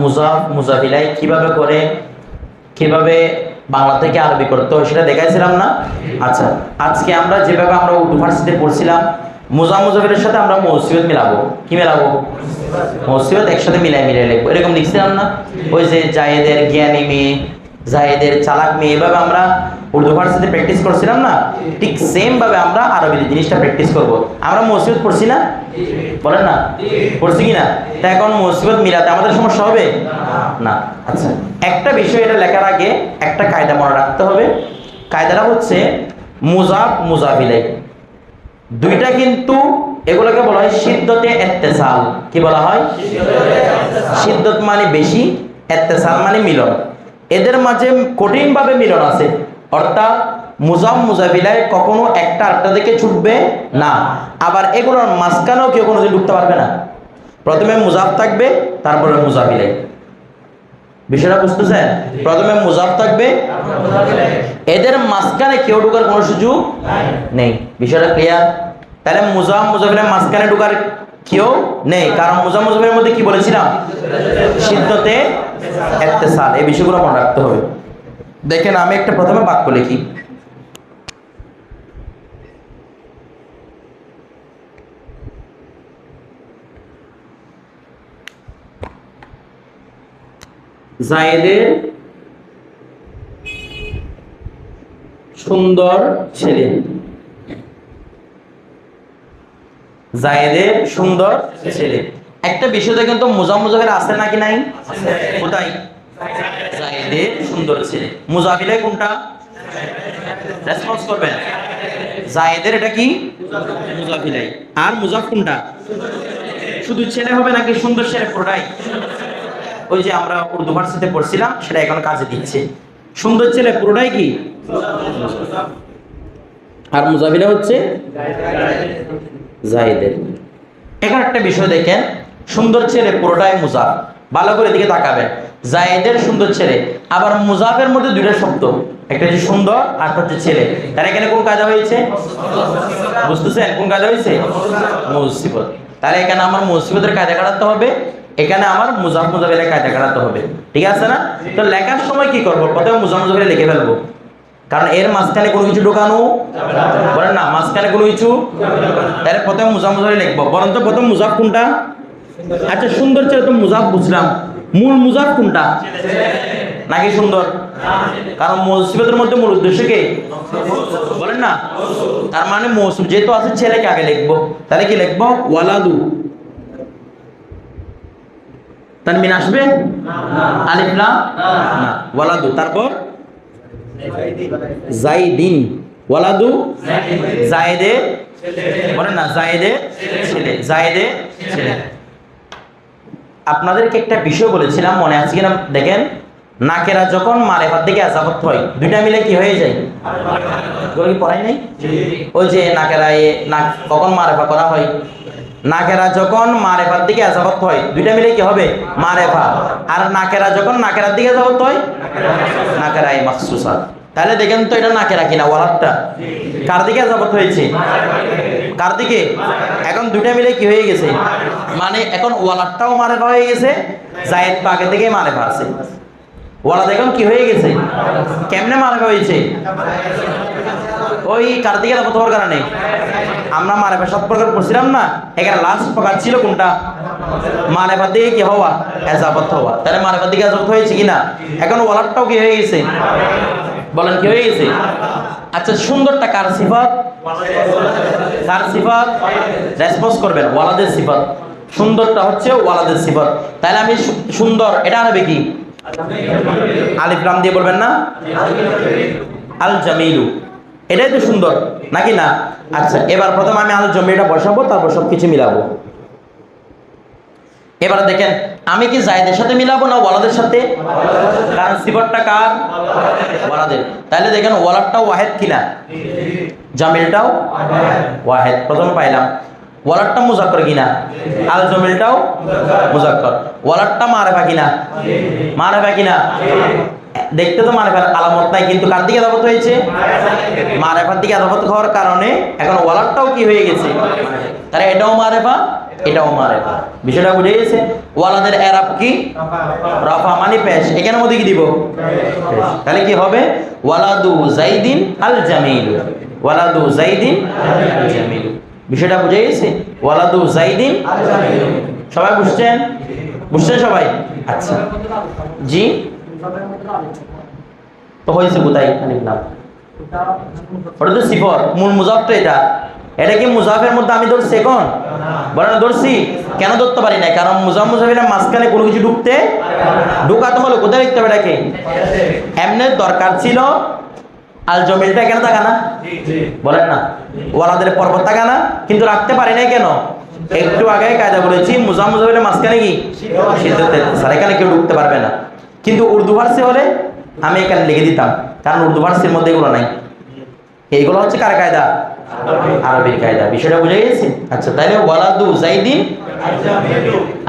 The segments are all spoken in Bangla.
মুজাফ, মুজাফিলাই কীভাবে করে, কীভাবে বাংলা থেকে আরবি করতে হয় সেটা দেখাইছিলাম না? আচ্ছা আজকে আমরা যেভাবে আমরা উর্দু পড়ছিলাম মুজা মুজাফিরের সাথে আমরা মৌসিবত মিলাবো। কি মেলাবো? মৌসিবত একসাথে মিলাই মিলাই লিখব। এরকম লিখছিলাম না? ওই যে জায়েদের জ্ঞানী মেয়ে জায়েদের চালাক মেয়ে। এভাবে আমরা উর্দু ফার্সিতে প্র্যাকটিস করছিলাম না? ঠিক সেম ভাবে আমরা আরবিতে জিনিসটা প্র্যাকটিস করব। আমরা মসজিদ পড়ছি না? বলেন না? পড়ছি কি না? তা এখন মুসিবত মিলাতে আমাদের সমস্যা হবে? না। আচ্ছা একটা বিষয় এটা লেখার আগে একটা কায়দা মনে রাখতে হবে। কায়দাটা হচ্ছে মুজাব মুজাফিলাই। দুইটা কিন্তু এগুলোকে বলা হয় সিদ্ধতে এত্তেসাল। কি বলা হয়? সিদ্ধত মানে বেশি, এত্তেসাল মানে মিলন। এদের মাঝে কঠিনভাবে মিলন আছে। অর্থাৎ মুজাম মুজাফিলায় কখনো একটা আরেকটা দিকে ছুটবে না। আবার এগুলোর মাঝখানেও কেউ কোনোদিন ঢুকতে পারবে না। প্রথমে মুজাফ থাকবে তারপরে মুজাফিলাই বিষয়টা বুঝতেছেন? প্রথমে মুজাফ থাকবে এদের মাঝখানে কেউ ঢুকার কোনো সুযোগ নেই। বিষয়টা ক্লিয়ার তাহলে মুজাম মুজাফিলের মাঝখানে ঢুকার কেউ নেই। কারণ মুজাম মুজাফিলের মধ্যে কি বলেছিলাম? সিদ্ধতে এত্তেসাল। এই বিষয়গুলো মনে রাখতে হবে। দেখেন, আমি একটা প্রথমে বাক্য লিখি। জায়েদের সুন্দর ছেলে। জায়েদের সুন্দর ছেলে। একটা বিষয়টা কিন্তু মুজা মুজাফির আছে নাকি নাই? কোথায়? জায়েদের সুন্দর ছেলে। মুজাফিলে কোনটা? রেসপন্স করবেন। জায়েদের এটা কি? মুজাফিলাই আর মুজাফ কোনটা? শুধু ছেলে হবে নাকি সুন্দর ছেলে? পুরোটাই। ওই যে আমরা উর্দু ভার্সিতে পড়ছিলাম, সেটা এখন কাজে দিচ্ছে। সুন্দর ছেলে পুরোটাই কি? আর মুজাফিরা হচ্ছে? জাহিদের। এখানে একটা বিষয় দেখেন, সুন্দর ছেলে পুরোটাই মুজাফ। ভালো করে দিকে তাকাবেন। জায়েদের সুন্দর ছেলে, আবার মুজাফের মধ্যে দুইটা শব্দ। একটা হচ্ছে সুন্দর আর হচ্ছে ছেলে। তার এখানে কোন কাজ হয়েছে? বুঝতেছেন? কোন কাজ হয়েছে? মুসিবত। তাহলে এখানে আমার মুসিবতের কায়দা কাটাতে হবে, এখানে আমার মুজাফ মুজাফিলের কায়দা কাটাতে হবে। ঠিক আছে না? তো লেখার সময় কি করব? প্রথমে মুজাফ মুজাফিলে লিখে ফেলব। কারণ এর মাঝখানে কোনো কিছু ঢোকানো বলেন না, মাঝখানে কোনো কিছু তাহলে প্রথমে মুজাফ মুজাফিলে লিখব। বরং তো প্রথম মুজাফ কোনটা? আচ্ছা সুন্দর ছেলে তো মুজাফ বুঝলাম। মূল মুজাফ কোনটা? নাকি সুন্দর? কারণ মুসিবতের মধ্যে মূল উদ্দেশ্য কে? বলেন না। তার মানে মৌসুম, যেহেতু আছে ছেলেকে আগে লিখব। তাহলে কি লিখব? ওয়ালাদু। তানবিন আসবে? আলিফ লাম? না। ওয়ালাদু। তারপর? জাইদিন। ওয়ালাদু? জায়েদে। বলেন না, জায়েদে ছেলে। জায়েদে ছেলে। আপনাদেরকে একটা বিষয় বলেছিলাম মনে আছে কিনা? দেখেন, নাকেরা যখন মারেফার দিকে আজাবত হয়। দুইটা মিলে কি হয়ে যায়? ওগুলো নাই? ওই যে নাকেরা এ নাক কখন মারেফা করা হয়? নাকেরা যখন মারেফার দিকে আজাবত হয়, দুইটা মিলে কি হবে? মারেফা। আর নাকেরা যখন নাকেরার দিকে আজাবত হয়? নাকেরা এই মাকসুসাত তাহলে দেখেন তো এটা নাকেরা কিনা ওয়ালারটা কার দিকে আজাবত হয়েছে? কার দিকে? এখন দুইটা মিলে কি হয়ে গেছে? মানে এখন ওয়ালারটাও মারেফা হয়ে গেছে, জায়েদ পাকে থেকে মারেফা আছে। ওয়ালা দেখুন কি হয়ে গেছে? কেমনে মারেফা হয়েছে? ওই কার দিকে আজাবত হওয়ার কারণে। আমরা মারেফা সাত প্রকার পড়ছিলাম না, এখানে লাস্ট প্রকার ছিল কোনটা? মারেফার দিকে কি হওয়া? এজাবত হওয়া। তাহলে মারেফার দিকে এজাবত হয়েছে কিনা এখন ওয়ালারটাও কি হয়ে গেছে? বলেন কি হয়ে গেছে? আচ্ছা সুন্দরটা কার সিফাত? কার সিফাত? রেসপন্স করবেন, ওয়ালাদের সিফাত। সুন্দরটা হচ্ছে ওয়ালাদের সিফাত। তাহলে আমি সুন্দর, এটা আনবে কি? আলিফ লাম দিয়ে বলবেন না? আল জামিলু এটাই তো সুন্দর, নাকি না? আচ্ছা এবার প্রথম আমি আল জমিটা বসাবো, তারপর সব কিছু মিলাবো। এবার দেখেন, আমি কি জায়দের সাথে মিলাবো না ওয়ালাদের সাথে? কারণ কার? ওয়ালাদের। তাহলে দেখেন ওয়ালারটাও ওয়াহেদ কিনা? জামিলটাও ওয়াহেদ। প্রথমে পাইলাম। ওয়ালারটা মুজাক্কর কিনা? আল জমিলটাও মুজাক্কর। ওয়ালারটা মারেফা কিনা? মারেফা কিনা? দেখতে তো মারেফার আলামত নাই, কিন্তু কার দিকে আদাবত হয়েছে? মারেফার দিকে আদাবত হওয়ার কারণে এখন ওয়ালারটাও কি হয়ে গেছে? তাহলে এটাও মারেফা এটাও মারেফা। বিষয়টা বুঝে গেছে? ওয়ালাদের এরাব কি? রফা মানে পেশ। এখানের মধ্যে কি দিব? তাহলে কি হবে? ওয়ালাদু জাইদিন আল জামিল ওয়ালাদু জাইদিন আল জামিল বিষয়টা বুঝে গেছে? ওয়ালাদু জাইদিন সবাই বুঝছেন? বুঝছেন সবাই? আচ্ছা। জি? তো হয়েছে কোথায়? আলিফ লাম। ওটা তো সিফর মূল মুজাফ তো এটা। এটা কি মুজাফের মধ্যে আমি ধরছি এখন? বলে না ধরছি কেন ধরতে পারি না কারণ মুজাফ মুজাফির মাঝখানে কোনো কিছু ঢুকতে ঢুকাতে হলো কোথায় লিখতে হবে এটাকে? এমনি দরকার ছিল আল জমিলটা কেন থাকা না? বলেন না। ওয়ালাদের পর্বত থাকা না? কিন্তু রাখতে পারি নাই কেন? একটু আগে কায়দা বলেছি মুজাম মুজাফিরের মাঝখানে কি? সিদ্ধতে স্যার এখানে কেউ ঢুকতে পারবে না। কিন্তু উর্দু ফার্সি হলে আমি এখানে লিখে দিতাম, কারণ উর্দু ফার্সির মধ্যে এগুলো নাই। এইগুলো হচ্ছে কার কায়দা? আরবির কায়দা। বিষয়টা বুঝে গেছি? আচ্ছা তাইলে ওয়ালাদু জাইদিন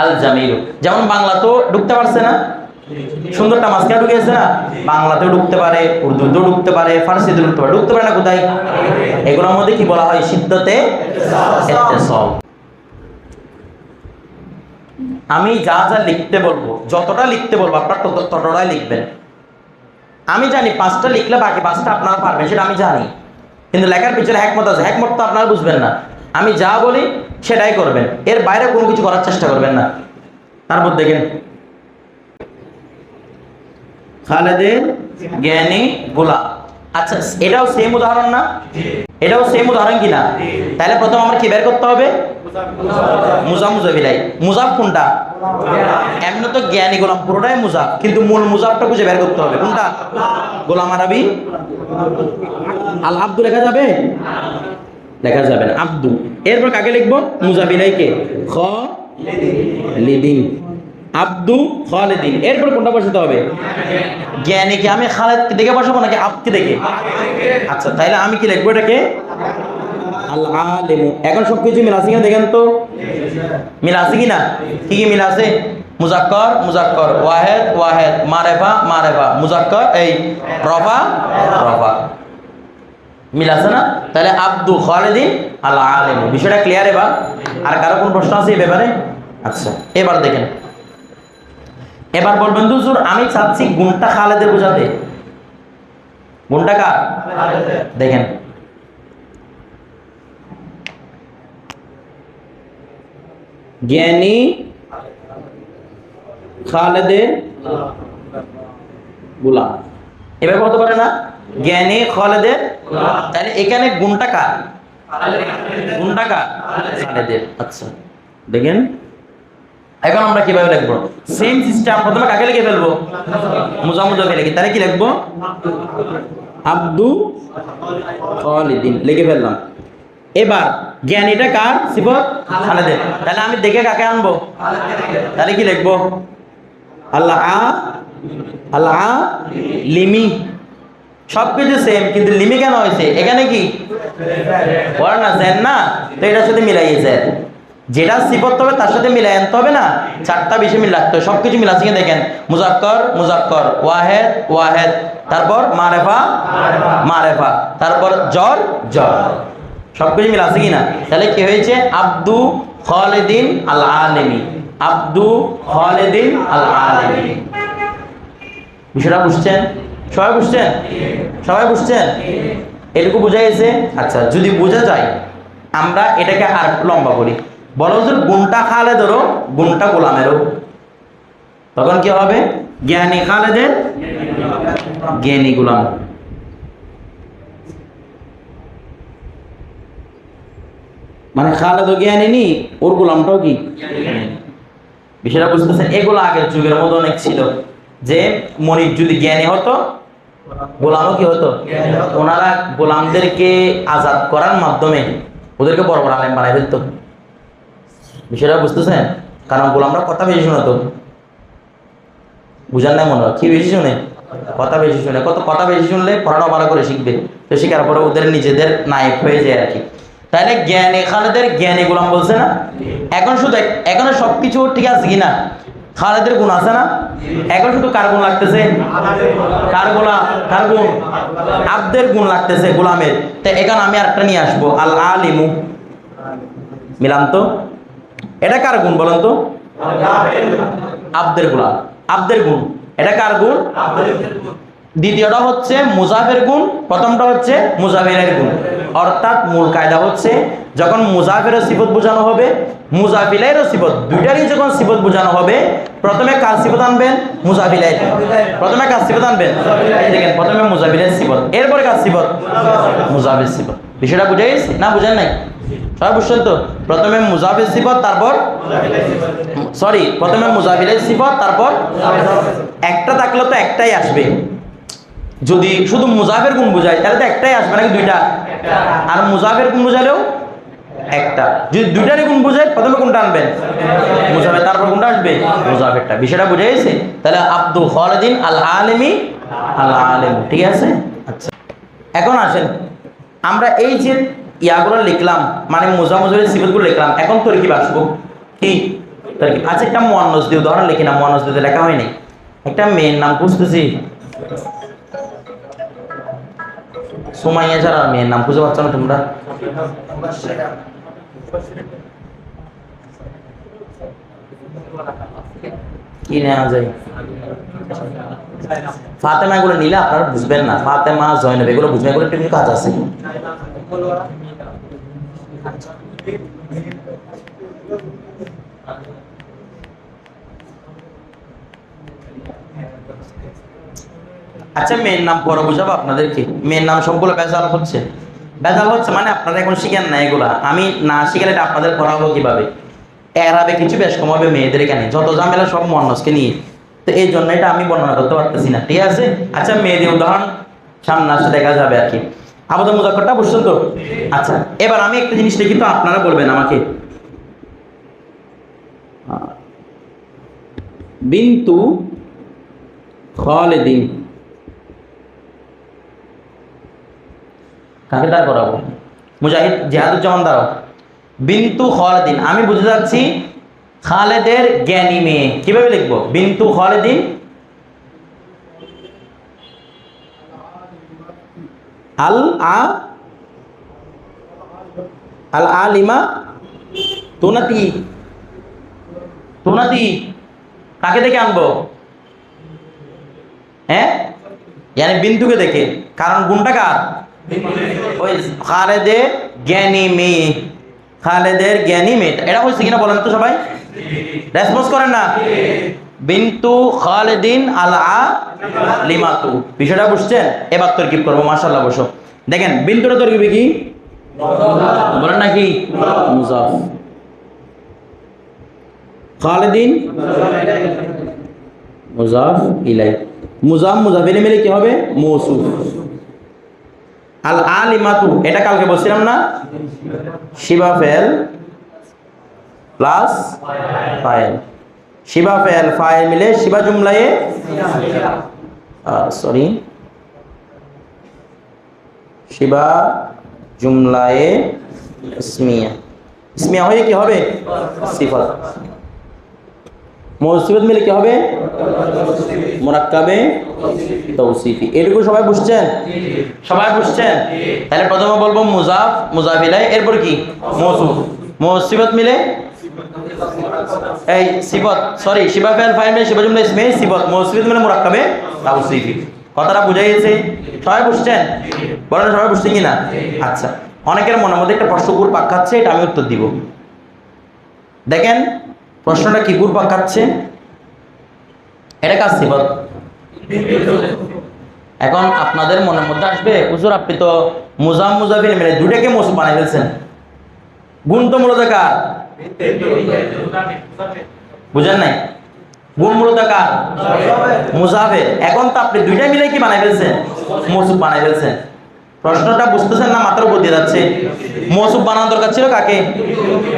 আল জামিল। যেমন বাংলা তো ঢুকতে পারছে না, সুন্দরটা মাঝখানে ঢুকে গেছে না? বাংলাতেও ঢুকতে পারে, উর্দুতেও ঢুকতে পারে, ফার্সিতেও ঢুকতে পারে। ঢুকতে পারে না কোথায়? এগুলোর মধ্যে কি বলা হয়? সিদ্ধতে ইত্তেসাল। আমি যা যা লিখতে বলব, যতটা লিখতে বলব, আপনার তত ততটাই লিখবেন। আমি জানি পাঁচটা লিখলে বাকি পাঁচটা আপনারা পারবেন, সেটা আমি জানি। কিন্তু লেখার পিছনে হ্যাকমত আছে হ্যাকমত তো আপনারা বুঝবেন না। আমি যা বলি, সেটাই করবেন। এর বাইরে কোনো কিছু করার চেষ্টা করবেন না। তারপর দেখেন। খালেদের জ্ঞানী, গোলাম। আচ্ছা এটাও সেম উদাহরণ না? এটাও সেম উদাহরণ কিনা? তাহলে প্রথম আমার কি বের করতে হবে? মুজা মুজাবিলাই মুজাফ কোনটা? এমনি তো জ্ঞানী গোলাম, পুরোটাই মুজাফ, কিন্তু মূল মুজাফটা খুঁজে বের করতে হবে। কোনটা? গোলাম আরবি? আল আব্দু লেখা যাবে? লেখা যাবে না। আব্দু। এরপর কাকে লিখব? মুজাবিলাইকে খ? লিদিন। আব্দু খালেদিন। এরপর কোনটা বসাতে হবে? জ্ঞানীকে আমি খালেদ দেখে বসাবো নাকি আবকে দেখে? আচ্ছা তাইলে আমি কি লিখব এটাকে? আল আলেমু এখন সব কিছু মিল আছে কিনা দেখেন তো। মিল আছে কিনা? কি কি মিল আছে? মুজাক্কর মুজাক্কর। ওয়াহেদ ওয়াহেদ। মারেফা মারেফা। মুজাক্কর, এই রফা রফা। মিল আছে না? তাহলে আব্দু খালেদিন আল আলেমু বিষয়টা ক্লিয়ার এবার। আর কারও কোন প্রশ্ন আছে এই ব্যাপারে? আচ্ছা এবার দেখেন। এবার বলবেন তো হুজুর আমি চাচ্ছি গুণটা খালেদের বোঝাতে। গুণটা কার? দেখেন। জ্ঞানী খালেদের গুলাম এবার বলতে পারে না? জ্ঞানী খালেদের তাহলে এখানে গুণটা কার? গুণটা কার? খালেদের। আচ্ছা দেখেন। এখন আমরা কীভাবে লিখব? সেম সিস্টেম প্রথমে কাকে লিখে ফেলব? মুজামুজাকে লিখি। তাহলে কি লিখব? আব্দু খালিদিন। লিখে ফেললাম। এবার, জ্ঞানীটা কার সিফত? খালেদের। তাহলে আমি দেখে কাকে আনব? তাহলে কি লিখব? আল্লাহ আল্লাহ লিমি। সব কিছু সেম কিন্তু লিমি কেন হয়েছে? এখানে কি? বলে না জেন না? তো এটার সাথে মিলাইয়ে যায় যেটা সিফত হবে তার সাথে মিলাই আনতে হবে না। চারটা বেশি মিল রাখতে হবে। সব কিছু মিল আছে দেখেন। মুজাক্কর মুজাক্কর। ওয়াহেদ ওয়াহেদ। তারপর মারেফা মারেফা। তারপর জ্বর জ্বর। সব কিছু মিল আছে কিনা? তাহলে কি হয়েছে? আব্দু খালেদিন আল আলেমি আব্দু খালেদিন আল আলেমি বিষয়টা বুঝছেন? সবাই বুঝছেন? সবাই বুঝছেন? এটুকু বোঝা গেছে? আচ্ছা যদি বোঝা যায়, আমরা এটাকে আর লম্বা করি। বলো হুজুর, গুণটা খালেদেরও গুণটা গোলামেরও। তখন কি হবে? জ্ঞানী খালেদের জ্ঞানী গোলাম। মানে খালেদও জ্ঞানী নি, ওর গোলামটাও কি? বিষয়টা বুঝতেছেন এগুলো আগের যুগের মতো অনেক ছিল। যে মনির যদি জ্ঞানী হতো, গোলামও কি হতো? ওনারা গোলামদেরকে আজাদ করার মাধ্যমে ওদেরকে বড় বড় আলেম বানাই ফেলতো। বিষয়টা বুঝতেছেন? কারণ গোলামরা কথা বেশি শোনাতো। বুঝার না মনে হয়। কি বেশি শুনে? কথা বেশি শুনে। কত কথা বেশি শুনলে পড়ানো ভালো করে শিখবে। তো শেখার পরে ওদের নিজেদের নায়ক হয়ে যায় আর কি তাহলে জ্ঞানী খালেদের জ্ঞানী গোলাম বলছে না? এখন শুধু এখনও সব কিছু ঠিক আছে কিনা? খালেদের গুণ আছে না? এখন শুধু কার গুণ লাগতেছে? কার গোলা কার গুণ? আব্দের গুণ লাগতেছে গোলামের। তো এখন আমি আরেকটা নিয়ে আসব। আল আলিমু মিলাম তো? এটা কার গুণ বলেন তো? আব্দের গোলাম আব্দের গুণ। এটা কার গুণ? দ্বিতীয়টা হচ্ছে মুজাফের গুণ, প্রথমটা হচ্ছে মুজাফিরের গুণ। অর্থাৎ মূল কায়দা হচ্ছে, যখন মুজাফিরের সিফত বোঝানো হবে মুজাফিলেরও সিফত, দুইটারই যখন সিফত বোঝানো হবে, প্রথমে কার সিফত আনবেন? মুজাফিলের প্রথমে কার সিফত আনবেন? দেখেন, প্রথমে মুজাফিলের সিফত, এরপরে কার সিফত? মুজাফির সিফত। বিষয়টা বুঝে না বুঝেন নাই? সবাই বুঝছেন তো? প্রথমে মুজাফির সিফত, তারপর? সরি, প্রথমে মুজাফিলের সিফত, তারপর? একটা থাকলে তো একটাই আসবে। যদি শুধু মুজাফের গুণ বোঝায় তাহলে তো একটাই আসবে নাকি দুইটা? আর মুজাফের গুণ বোঝালেও একটা। যদি দুইটারই গুণ বোঝায় প্রথমে কোনটা আনবেন? মুজাফের, তারপর কোনটা আসবে? মুজাফেরটা। বিষয়টা বুঝে গেছে তাহলে আব্দুল খালিদিন আল আলেমি আল আলেম ঠিক আছে? আচ্ছা। এখন আসেন। আমরা এই যে ইয়াগুলো লিখলাম মানে মুজা মুজাফের সিফতগুলো লিখলাম, এখন তরকিব আসব। কি? তরকিব। আচ্ছা একটা মোয়ান্নস দিয়ে উদাহরণ লিখি না মোয়ান্নস দিয়ে লেখা হয়নি। একটা মেয়ের নাম খুঁজতেছি। সুমাইয়া ছাড়া মেয়ের নাম খুঁজে পাচ্ছ না তোমরা? কি নেওয়া যায়? ফাতেমা নিলে আপনারা বুঝবেন না। ফাতেমা, জয়নব, এগুলো বুঝবেন এগুলো একটু কাজ আছে। আচ্ছা মেয়ের নাম পরে বুঝাবো আপনাদেরকে। মেয়ের নাম সবগুলো বেজাল হচ্ছে। বেজাল হচ্ছে মানে আপনারা এখন শিখেন না এগুলা। আমি না শিখলে এটা আপনাদের পড়াবো কীভাবে? এরাবে কিছু বেশ কম হবে মেয়েদের এখানে। যত ঝামেলা সব মন্নসকে নিয়ে। তো এই জন্য এটা আমি বর্ণনা করতে পারতেছি না। ঠিক আছে? আচ্ছা মেয়েদের উদাহরণ সামনে আসলে দেখা যাবে আর কি। আপাতত মুজাক্করটা বুঝছেন তো? আচ্ছা এবার আমি একটা জিনিস লিখি তো আপনারা বলবেন আমাকে। বিন্তু খালেদিন। কাকে দাঁড় করাবো? মুজাহিদ জেহাদুজ্জামান দাঁড়াও। বিন্তু খালেদিন। আমি বুঝতে যাচ্ছি, খালেদের জ্ঞানী মেয়ে। কীভাবে লিখব? বিন্তু খালেদিন? আল আ, আল আলিমা তোনাতি। তোনাতি, কাকে দেখে আনব? হ্যাঁ? yani বিন্দুকে দেখে কারণ গুণটা কার? ওই খালেদের জ্ঞানী মেয়ে। খালেদের জ্ঞানী মেয়ে এটা হয়েছে কিনা বলেন তো সবাই? রেসপন্স করেন না। বিন্তু খালেদিন আল আ লিমাতু বিষয়টা বুঝছেন? এবার তরকিব করব মাশাল্লাহ বসো। দেখেন বিন্তুটা তরকিবে কি? বলেন নাকি মুজাফ। খালেদিন মুজাফ ইলাই। মুজাফ মুজাফিলে মিলে কি হবে? মৌসুফ। আল আলিমাতু, এটা কালকে বলছিলাম না? শিবা ফেল প্লাস ফাইল। শিবা ফেল, ফাইল মিলে শিবা জুমলায়ে সরি। শিবা জুমলায়ে ইসমিয়া। ইসমিয়া হয়ে কি হবে? সিফাত। মৌসিবত মিলে কি হবে? মোরাক্কাবে তৌসিফি। এটুকু সবাই বুঝছেন? সবাই বুঝছেন? তাহলে প্রথমে বলব মুজাফ মুজাফিলাই এরপর কি? মৌসুফ মৌসিবত মিলে? এই সিবত সরি শিবা ফেল, ফাইল মিলে শিবা জুমলা ইসমে সিবত মৌসিবত মিলে মোরাক্কাবে তৌসিফি কথাটা বুঝাই গেছে? সবাই বুঝছেন? বলেন সবাই বুঝছেন কি না আচ্ছা অনেকের মনের মধ্যে একটা প্রশ্ন ঘুর পাক খাচ্ছে, এটা আমি উত্তর দিব। দেখেন, প্রশ্নটা কি ঘুর পাক খাচ্ছে? এটা কাজ সিবত এখন আপনাদের মনের মধ্যে আসবে, হুজুর আপনি তো মুজাম মুজাফির মিলে দুটাকে মৌসুম বানিয়ে ফেলছেন। গুণ তো মূলত কার? বুঝেন নাই? গুণ মূলত কার? মুজাফের এখন তো আপনি দুইটা মিলে কি বানাই ফেলছেন? মৌসুম বানাই ফেলছেন। প্রশ্নটা বুঝতেছেন না মাত্র বুঝতে যাচ্ছে। মৌসুম বানানোর দরকার ছিল কাকে?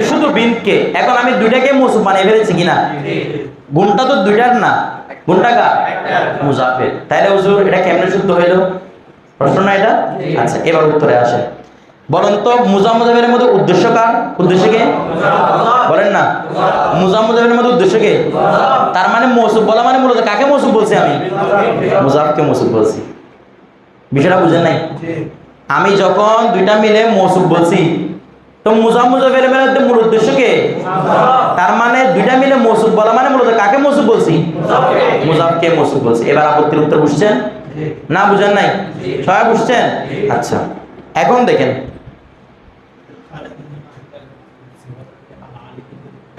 শুধু বিনকে। এখন আমি দুইটাকে মৌসুম বানিয়ে ফেলেছি কিনা? গুণটা তো দুইটার না। কার মুজাফের। তাইলে হুজুর এটা কেমনে শুদ্ধ হইল? প্রশ্ন না এটা? আচ্ছা এবার উত্তরে আসেন। বলেন তো মুজা মুজাফের মধ্যে উদ্দেশ্য কার? উদ্দেশ্য কে? বলেন না। মুজা মুজাফের মধ্যে উদ্দেশ্য কে? তার মানে মৌসুফ বলা মানে মূলত কাকে মৌসুফ বলছি আমি? মুজাফকে মৌসুফ বলছি। বিষয়টা বুঝেন নাই? আমি যখন দুইটা মিলে মৌসুফ বলছি তো মুজা মুজাফের মধ্যে মূল উদ্দেশ্য কে? তার মানে দুইটা মিলে মৌসুফ বলা মানে মূলত কাকে মৌসুফ বলছি? মুজাফকে মৌসুফ বলছি। এবার আপত্তির উত্তর বুঝছেন? না বুঝেন নাই? সবাই বুঝছেন? আচ্ছা এখন দেখেন।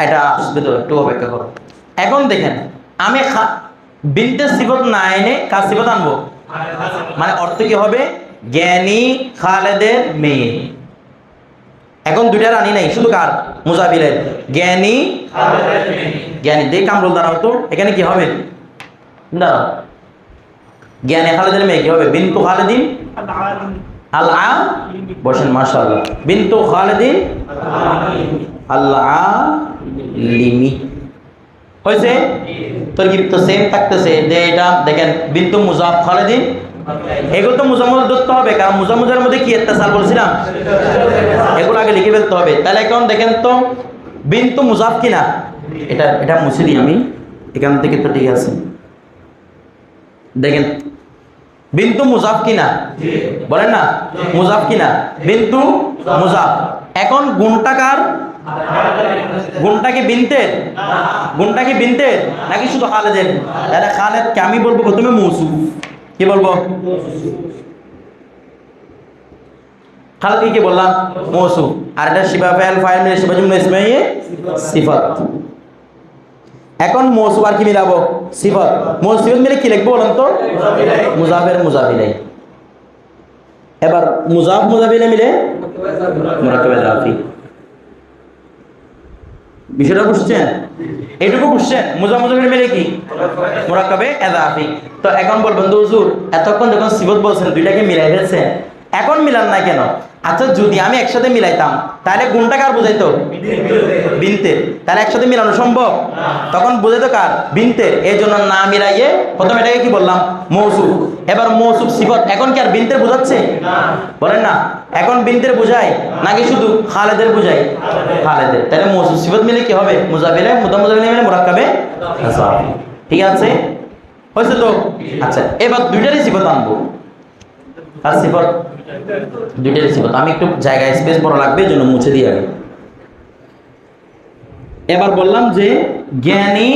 এটা আসবে একটু অপেক্ষা করো। এখন দেখেন, আমি বিনতে সিবত না এনে কার সিবত আনব? মানে অর্থ কি হবে? জ্ঞানী খালেদের মেয়ে। এখন দুইটা রানী নাই, শুধু কার? মুজাফিরের। জ্ঞানী জ্ঞানী, দেখ কামরুল দ্বারা তো, এখানে কি হবে? না জ্ঞানী খালেদের মেয়ে কি হবে? বিন্তু খালেদিন? আল আ বসেন, মাশাআল্লাহ। বিন্তু খালেদিন? আল্লাহ লিমি হয়েছে? তোর কি তো সেম থাকতেছে। যে এটা, দেখেন, বিন্তু মুজাফ খালেদিন? এগুলো তো মুজামুজ ধরতে হবে, কারণ মুজামুজের মধ্যে কি একটা সাল বলছিলাম? আগে লিখে ফেলতে হবে। তাহলে এখন দেখেন তো, বিন্তু মুজাফ কিনা? এটা এটা মুছে দিই আমি। এখান থেকে তো ঠিক আছে। দেখেন, বিন্তু মুজাফ কিনা? বলেন না? মুজাফ কিনা? বিন্তু মুজাফ। এখন গুণটাকার গুণটা কি বিনতে গুণটা কি বিনতে নাকি শুধু খালেদের? তাহলে খালেদ কে আমি বলব প্রথমে মৌসুফ। কি বলব? খালেদ কি বললাম, মৌসুফ, আর এটা শিবা ফেল, ফাইল, মিলে শিবা জুমলা ইসমাইয়ে সিফাত। এখন মৌসুফ আর কি মিলাবো? সিফাত। মৌসুফ মিলে কি লিখব বলেন তো? মুজাফের মুজাফিলাই এবার মুজাফ মুজাফিলে মিলে মুরাক্কাবে রাফি বিষয়টা বুঝছেন? এইটুকু বুঝছেন? মুজা মুজাফির মিলে কি? মুরাক্কাবে এদাফি তো এখন বলবেন হুজুর, এতক্ষণ যখন সিবত বলছেন, দুইটাকে মিলাই ফেলছেন। এখন মিলান না কেন? আচ্ছা যদি আমি একসাথে মিলাইতাম, তাহলে গুণটা কার বুঝাইতো? বিনতে তাহলে একসাথে মিলানো সম্ভব? তখন বুঝাইতো কার? বিনতে এই জন্য না মিলাইয়ে প্রথম এটাকে কি বললাম? মৌসুফ। এবার মৌসুফ সিফত। এখন কি আর বিনতের বোঝাচ্ছে? বলেন না। এখন বিনতের বোঝায়? নাকি শুধু খালেদের বোঝায়? খালেদের। তাহলে মৌসুফ সিফত মিলে কি হবে? মুজাফিলে মুদা মুজাফিলে মিলে মুরাক্কাবে। ঠিক আছে? হয়েছে তো? আচ্ছা এবার দুইটারই সিফত আনব। আর সিফত? সিফত আমি একটু জায়গায় স্পেস বড় লাগবে জন্য মুছে দিয়ে আগে। এবার বললাম যে, জ্ঞানী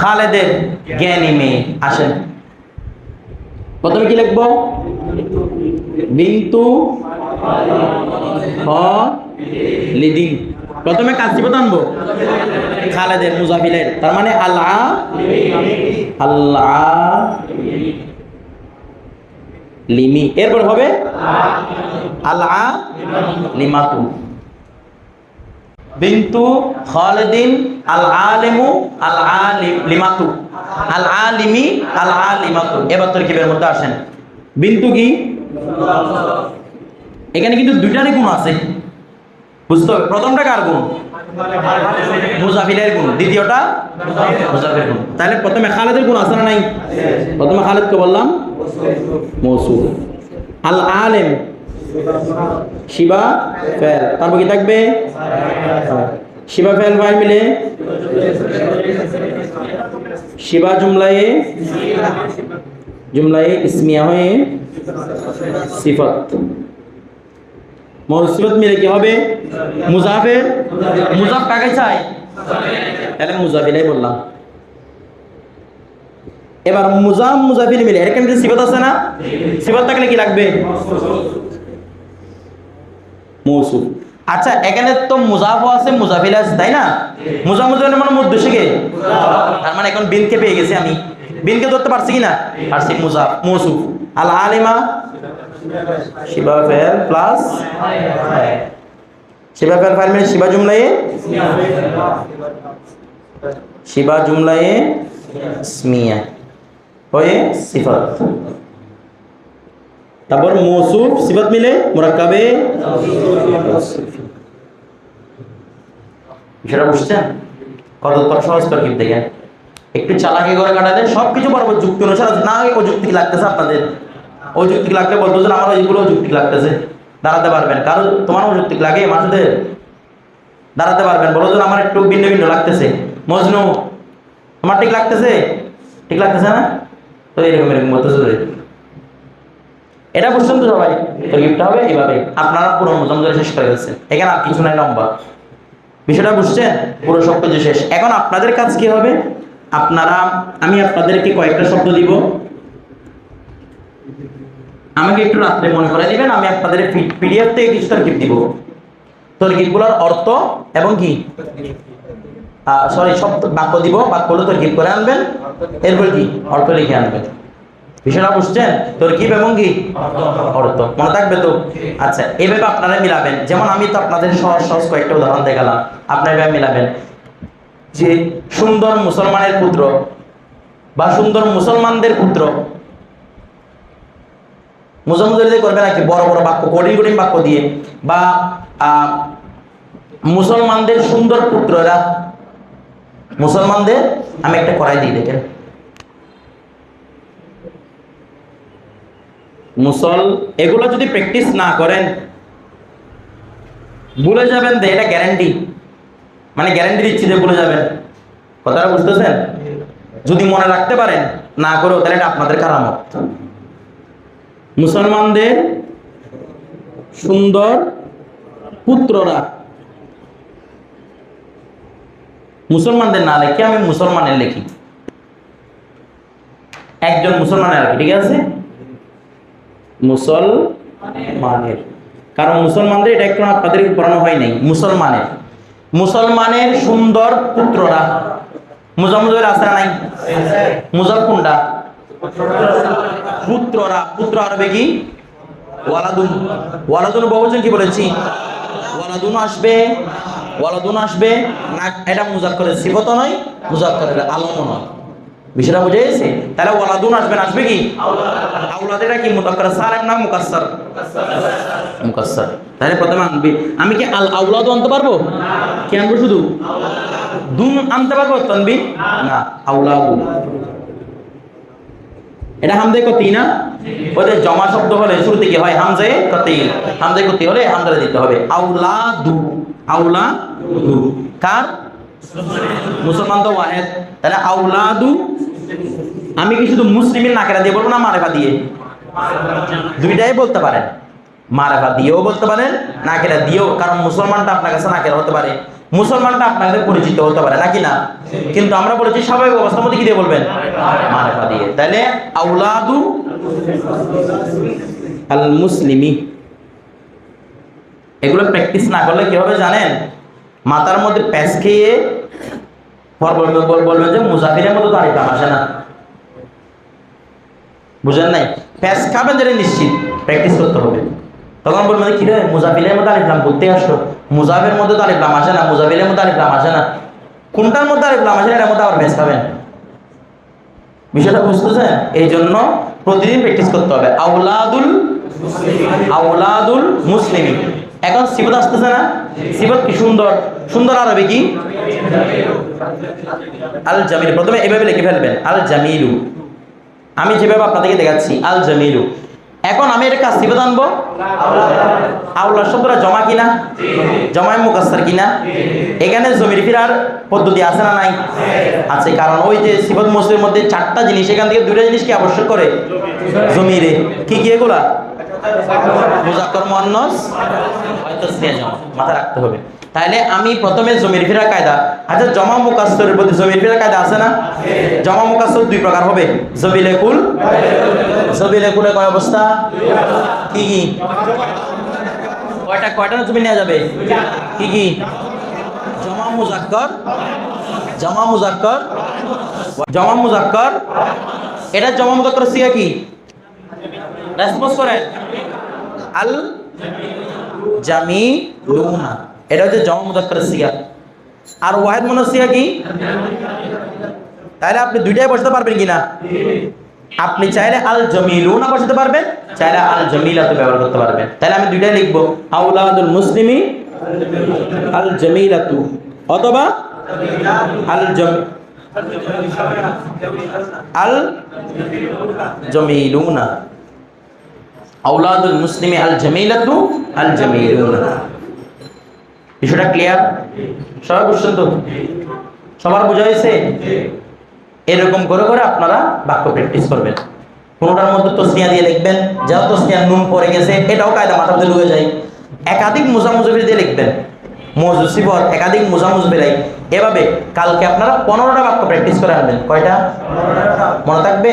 খালেদের জ্ঞানী মেয়ে, আসেন। প্রথমে কি লিখব? বিন্তু লিদিন প্রথমে কাজ সিফত আনব? খালেদের, মুজাফিলের। তার মানে আল্লাহ আল্লাহ লিমি, এরপর হবে আল্লাহ লিমাতু বিন্তু খালেদিন আল আলিমু আল আলিম লিমাতু আল আলিমি আল আলিমাতু এবার তরকিবের মধ্যে আসেন? বিন্তু কি? এখানে কিন্তু দুইটারই গুণ আছে। বুঝতে হবে প্রথমটা কার গুণ? মুজাফিলের গুণ। দ্বিতীয়টা মুজাফির গুণ। তাহলে প্রথমে খালেদের গুণ আছে না নাই? প্রথমে খালেদকে বললাম মৌসুফ আল আলেম, শিবা, ফেল। তারপর কি থাকবে? শিবা, ফেল ফাইল মিলে শিবা জুমলায়ে জুমলায়ে ইসমিয়া হয়ে সিফত। মৌসিবত মিলে কি হবে? মুজাফের? মুজাফ কাকে চাই তাহলে মুজাফিলাই বললাম। এবার মুজাম মুজাফিল মিলে এখানে যে সিবত আছে না? সিবত থাকলে কি লাগবে? মৌসুফ। আচ্ছা এখানে তো মুজাফও আছে মুজাফিল আছে, তাই না? মুজা মুজাফিলের মানে উদ্দেশ্য কে? তার মানে এখন বিনকে পেয়ে গেছি আমি। বিনকে ধরতে পারছি কি না? পারছি মুজাফ, মৌসুফ। আল আলিমা শিবা ফেল প্লাস শিবা ফেল মানে শিবা জুমলায়ে শিবা জুমলায়ে ইসমিয়া হয়ে সিফাত। তারপর মৌসুফ, সিফাত মিলে মুরাক্কাবে বিষয়টা বুঝছেন কত সহজ তরকিব দেখেন। একটু চালাকি করে কাটাতে সব কিছু বরাবর যুক্তি অনুসারে, না যুক্তি লাগতেছে আপনাদের। ও যুক্তি লাগলে বলতো যে আমার ওইগুলো যুক্তি লাগতেছে। দাঁড়াতে পারবেন। কারও তোমার যুক্তি লাগে মানুষদের দাঁড়াতে পারবেন। বলো তো আমার একটু ভিন্ন ভিন্ন লাগতেছে। মজনু, তোমার ঠিক লাগতেছে? ঠিক লাগতেছে না? তো এরকম এরকম বলতেছে। এটা বুঝছেন তো সবাই? তো হবে এইভাবে আপনারা পুরো মোজাম ধরে শেষ করে ফেলছেন এখানে আর কিছু নাই লম্বা। বিষয়টা বুঝছেন? পুরো সব কিছু শেষ। এখন আপনাদের কাজ কি হবে? আপনারা, আমি আপনাদেরকে কয়েকটা শব্দ দিব। আমাকে একটু রাত্রে মনে করে দিবেন, আমি আপনাদের পিডিএফ থেকে কিছু তরকিব দিব। তরকিবগুলোর অর্থ এবং কি? সরি সব বাক্য দিব, বাক্যগুলো তরকিব করে আনবেন। এরপর কি? অর্থ লিখে আনবেন। বিষয়টা বুঝছেন? তরকিব এবং কি? অর্থ। মনে থাকবে তো? আচ্ছা এভাবে আপনারা মিলাবেন। যেমন আমি তো আপনাদের সহজ সহজ কয়েকটা উদাহরণ দেখালাম। আপনারা এভাবে মিলাবেন। যে সুন্দর মুসলমানের পুত্র বা সুন্দর মুসলমানদের পুত্র মুজামুজারিদে করবে নাকি? বড় বড় বাক্য কঠিন কঠিন বাক্য দিয়ে। বা আহ, মুসলমানদের সুন্দর পুত্ররা মুসলমানদের আমি একটা করাই দিই দেখেন। মুসল এগুলো যদি প্র্যাকটিস না করেন ভুলে যাবেন যে এটা গ্যারান্টি মানে গ্যারান্টি দিচ্ছি যে ভুলে যাবেন। কথাটা বুঝতেছেন? যদি মনে রাখতে পারেন না করেও তাহলে এটা আপনাদের কারামত। মুসলমানদের সুন্দর পুত্ররা। মুসলমানদের না লিখে, আমি মুসলমানের লিখি। একজন মুসলমানের আর ঠিক আছে? মুসলমানের। কারণ মুসলমানদের এটা একটু আপনাদেরকে পড়ানো হয় নাই, মুসলমানের। মুসলমানের সুন্দর পুত্ররা। মুজামুজের না নাই? মুজাব কোনটা? পুত্ররা, পুত্র আরবে কি? ওয়ালাদুন। ওয়ালাদুন বহুজন কি বলেছি? ওয়ালাদুন আসবে ওয়ালাদুন আসবে, না, এটা মুজাক করে সিবত নয় মুজাক করে আলম নয়। বিষয়টা বুঝে গেছে? তাহলে ওয়ালাদুন আসবেন আসবে কি? আউলাদ এটা কি মুতাক্কার সালেম না মুকাসসার? মুকাসসার। তাহলে প্রথমে আনবি। আমি কি আল আউলাদ আনতে পারব? কি আনব শুধু? দুন আনতে পারব, তনবি? না আউলাদু এটা হামদে কতি না? ওদের জমা শব্দ হলে শুরুতে কি হয়? হামজে কতি। হামজে কতি হলে হামজা দিতে হবে। আউলা দু আউলা দু কার? মুসলমান তো ওয়াহেদ। তাহলে আউলাদু। আমি কি শুধু মুসলিমের নাকেরা দিয়ে বলব না মারেফা দিয়ে? দুইটাই বলতে পারেন। মারেফা দিয়েও বলতে পারেন নাকেরা দিয়েও। কারণ মুসলমানটা আপনার কাছে নাকেরা হতে পারে। মুসলমানটা আপনাদের পরিচিত হতে পারে, নাকি না? কিন্তু আমরা বলেছি স্বাভাবিক অবস্থার মধ্যে কি দিয়ে বলবেন? মারেফা দিয়ে। তাহলে আউলাদু আল মুসলিমি এগুলো প্র্যাকটিস না করলে কি হবে জানেন? মাথার মধ্যে প্যাঁচ খেয়ে পর বলবে বল- বলবে যে মুজাফিরের মতো তারিফ আসে না। বুঝেন নাই? প্যাঁচ খাবেন যেটা নিশ্চিত। প্র্যাকটিস করতে হবে। তখন বলবেন কি রে মুজাফিলের মধ্যে আলিফলাম বলতে আসলো। মুজাফের মধ্যে তো আলিফলাম আসে না মুজাফিলের মধ্যে আলিফলাম আসে না। কোনটার মধ্যে আলিফলাম আসে না, এটার মধ্যে আবার প্যাঁচ খাবেন বিষয়টা বুঝতেছেন? এই জন্য প্রতিদিন প্র্যাকটিস করতে হবে। আউলাদুল আউলাদুল মুসলিম। এখন সিবত আসতেছে না? সিবত কি সুন্দর? সুন্দর আরবি কি? আল জামিল প্রথমে এভাবে লিখে ফেলবেন। আল জামিলু আমি যেভাবে আপনাদেরকে দেখাচ্ছি আল জামিলু এখন আমি এটা কাজ সিবত আনব আউলা শব্দটা জমা কিনা, জমায় মুকাস্সার কিনা, এখানে জমির ফিরার পদ্ধতি আছে না নাই? আছে, কারণ ওই যে সিবত মসজিদের মধ্যে চারটা জিনিস, এখান থেকে দুইটা জিনিস কি আবশ্যক করে? জমিরে। কি কি এগুলা? মুজাক্কর মুয়ান্নাস হয়তো মাথা রাখতে হবে। তাহলে আমি প্রথমে জমির ফিরা কায়দা। আচ্ছা জমা মুকাসসরের প্রতি জমির ফিরা কায়দা আছে না? জমা মুকাসসর দুই প্রকার হবে। জবিলে কুল, জবিলে কুলে কয় অবস্থা? কি কি? কয়টা কয়টা জমি নেওয়া যাবে? কি কি? জমা মুজাক্কর জমা মুজাক্কর জমা মুজাক্কর। এটা জমা মুজাক্কর সিয়া কি? রেসপন্স করেন। আল জামি লুনা এটা হচ্ছে জমা মুজাক্কর সিয়া। আর ওয়াহেদ মুনাসিয়া কি? তাহলে আপনি দুইটাই বসাতে পারবেন কিনা? আপনি চাইলে আল জমিলুনা বসাতে পারবেন, চাইলে আল জমিলাতু ব্যবহার করতে পারবেন। তাহলে আমি দুইটাই লিখব। আউলাদুল মুসলিমি, আল জমিলাতু। অথবা আল জম আল জমিলুনা। আউলাদুল মুসলিমি, আল জামিলাতু, আল জামিলুন। বিষয়টা ক্লিয়ার সবাই বুঝছেন তো? সবার বোঝা হয়েছে? এরকম করে করে আপনারা বাক্য প্র্যাকটিস করবেন। কোনোটার মধ্যে তসনিয়া দিয়ে লিখবেন, যা তসনিয়া নুন পড়ে গেছে, এটাও কায়দা মাথার মধ্যে ঢুকে যায়। একাধিক মোজা মুজবির দিয়ে লিখবেন। মজুসিবর একাধিক মোজা মুজবিরাই এভাবে কালকে আপনারা পনেরোটা বাক্য প্র্যাকটিস করে আনবেন। কয়টা? মনে থাকবে?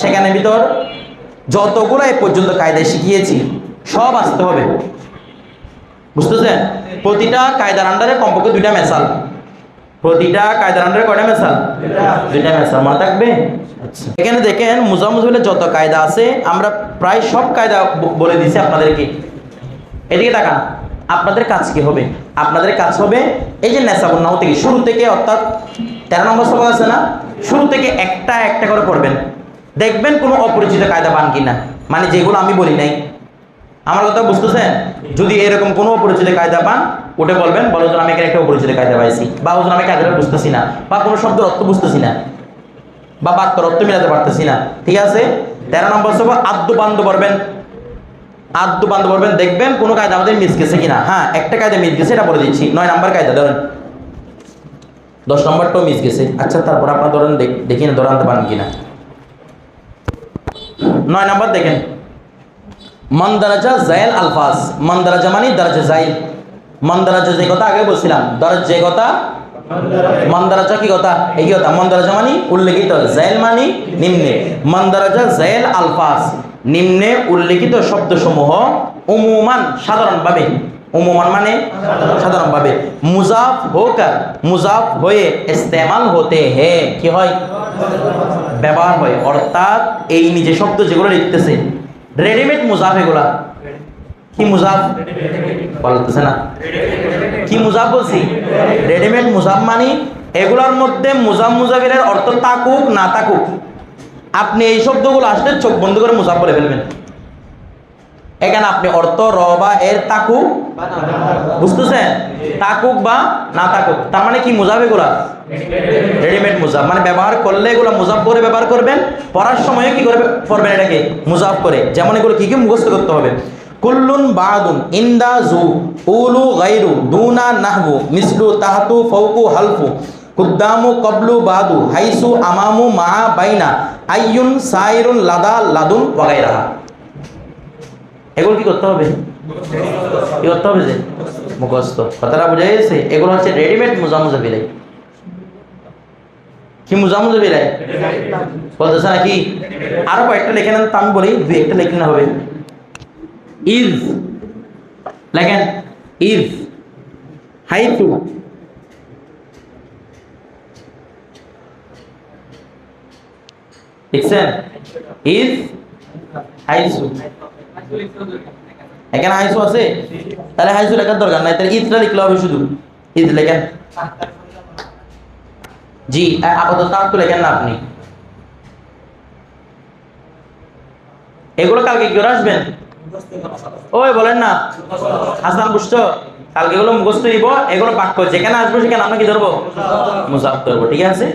সেখানে ভিতর যতগুলো এ পর্যন্ত কায়দায় শিখিয়েছি, সব আসতে হবে। বুঝতেছেন? প্রতিটা কায়দার আন্ডারে কমপক্ষে দুইটা মেশাল প্রতিটা কায়দার আন্ডারে কয়টা মেশাল দুইটা মেশাল মনে থাকবে? আচ্ছা। এখানে দেখেন মুজামুজবিলের যত কায়দা আছে, আমরা প্রায় সব কায়দা বলে দিছি আপনাদেরকে। এদিকে তাকান। আপনাদের কাজ কি হবে? আপনাদের কাজ হবে এই যে নেশাবুল নাও থেকে, শুরু থেকে অর্থাৎ তেরো নম্বর সভা আছে না? শুরু থেকে একটা একটা করে পড়বেন। দেখবেন কোনো অপরিচিত কায়দা পান কিনা। মানে যেগুলো আমি বলি নাই। আমার কথা বুঝতেছেন? যদি এরকম কোনো অপরিচিত কায়দা পান ওটা বলবেন, বলো যে আমি এখানে একটা অপরিচিত কায়দা পাইছি। বা ওজন আমি কায়দাটা বুঝতেছি না। বা কোনো শব্দের অর্থ বুঝতেছি না। বা বাক্যর অর্থ মিলাতে পারতেছি না। ঠিক আছে? তেরো নম্বর সব আদ্য বান্ধ করবেন। আদ্য বান্ধ করবেন। দেখবেন কোনো কায়দা আমাদের মিস গেছে কিনা। হ্যাঁ একটা কায়দা মিস গেছে, এটা বলে দিচ্ছি। নয় নাম্বার কায়দা, ধরেন। দশ নম্বরটাও মিস গেছে। আচ্ছা তারপর আপনার ধরেন দেখি না, ধরে আনতে পারেন কিনা। নয় নাম্বার দেখেন। মন্দারাজা জায়েল আলফাজ। মন্দারাজা মানে দারাজা জাইল। মন্দারাজা যে কথা আগে বলছিলাম। দরাজ কথা? মন্দারাজা কি কথা? এই কি কথা? মন্দারাজা মানে উল্লেখিত। জায়েল মানে নিম্নে। মন্দারাজা জায়েল আলফাজ। নিম্নে উল্লেখিত শব্দসমূহ উমুমান, সাধারণভাবে। উমুমান মানে সাধারণভাবে। মুজাফ হোকার মুজাফ হয়ে ইস্তেমাল হতে হে। কি হয়? ব্যবহার হয়। অর্থাৎ এই নিজে শব্দ যেগুলো লিখতেছে রেডিমেড মুজাফ এগুলা কি মুজাফ বলতেছে না। কি মুজাফ বলছি? রেডিমেড মুজাফ মানি এগুলার মধ্যে মুজাফ মুজাফিরের অর্থ তাকুক, না তাকুক। আপনি এই শব্দগুলো আসলে চোখ বন্ধ করে মুজাফ বলে ফেলবেন। এখানে আপনি অর্থ, র বা এর তাকুক বুঝতেছেন? তাকুক বা না তাকুক। তার মানে কি মুজাফ এগুলা? রেডিমেড মুজাফ মানে ব্যবহার করলে এগুলো মুজাফ করে ব্যবহার করবেন, পড়ার সময় কি করে পড়বেন এটাকে? মুজাফ করে। যেমন এগুলো কি কি মুখস্থ করতে হবে? কুল্লুন বাদুন ইন্দা জু উলু গাইরু দুনা নাহবু মিসলু তাহাতু ফৌকু হালফু কুদ্দামু কবলু বাদু হাইসু আমামু মা বাইনা আইয়ুন সাইরুন লাদা লাদুন ওয়াগাইরাহা। এগুলো কি করতে হবে? কি করতে হবে যে? মুখস্থ। কথাটা বোঝা গেছে? এগুলো হচ্ছে রেডিমেড মুজা মুজা বিলাই কি মুজা মুজা বিলাই বলতেছে নাকি? আরও কয়েকটা লেখে নেন তো বলি, দুই একটা লেখে না হবে। ইজ লেখেন ইজ হাইতু লিখছেন? ইজ হাইসু এখানে হাইসু আছে? তাহলে হাইসু লেখার দরকার নাই, তাহলে ঈদটা লিখলে হবে শুধু। ঈদ লেখেন। জি আপাতত তো লেখেন না আপনি। এগুলো কালকে কি করে আসবেন? ওই বলেন না। হাসান বুঝছ? কালকে এগুলো মুখস্থ নিব এগুলো বাক্য যেখানে আসব, সেখানে আমরা কি ধরবো। মুসাফ করব, ঠিক আছে?